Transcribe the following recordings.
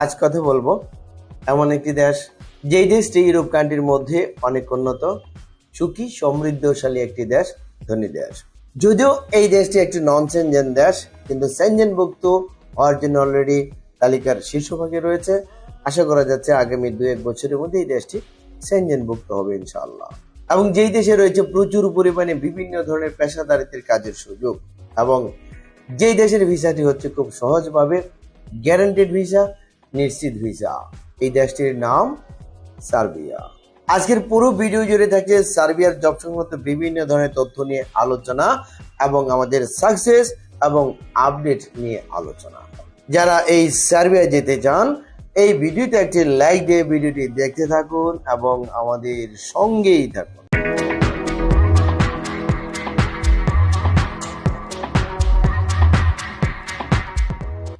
আজ কথা বলব। এমন একটি দেশ, যেই দেশটি ইউরোপ কান্ট্রির মধ্যে অনেক উন্নত, সুখী, সমৃদ্ধশালী একটি দেশ, ধনী দেশ। যদিও এই দেশটি একটি নন সেনজেন দেশ, কিন্তু সেনজেনভুক্ত হওয়ার জন্য অলরেডি তালিকার শীর্ষভাগে রয়েছে। আশা করা যাচ্ছে আগামী দু এক বছরের মধ্যে এই দেশটি সেনজেনভুক্ত হবে ইনশাআল্লাহ। এবং যেই দেশে রয়েছে প্রচুর পরিমাণে বিভিন্ন ধরনের পেশাদারিত্বের কাজের সুযোগ, এবং যেই দেশের ভিসাটি হচ্ছে খুব সহজভাবে গ্যারান্টেড ভিসা নিশ্চিত ভিসা। এই দেশটির নাম সার্বিয়া। আজকের পুরো ভিডিও জুড়ে থাকছে সার্বিয়ার জব সংক্রান্ত বিভিন্ন ধরনের তথ্য নিয়ে আলোচনা এবং আমাদের সাকসেস এবং আপডেট নিয়ে আলোচনা। যারা এই সার্বিয়া যেতে চান, এই ভিডিওতে একটি লাইক দিয়ে ভিডিওটি দেখতে থাকুন এবং আমাদের সঙ্গেই থাকুন।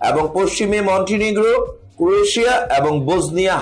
এবং পশ্চিমে মন্টিনিগ্রো ক্রোয়েশিয়া এবং বোসনিয়া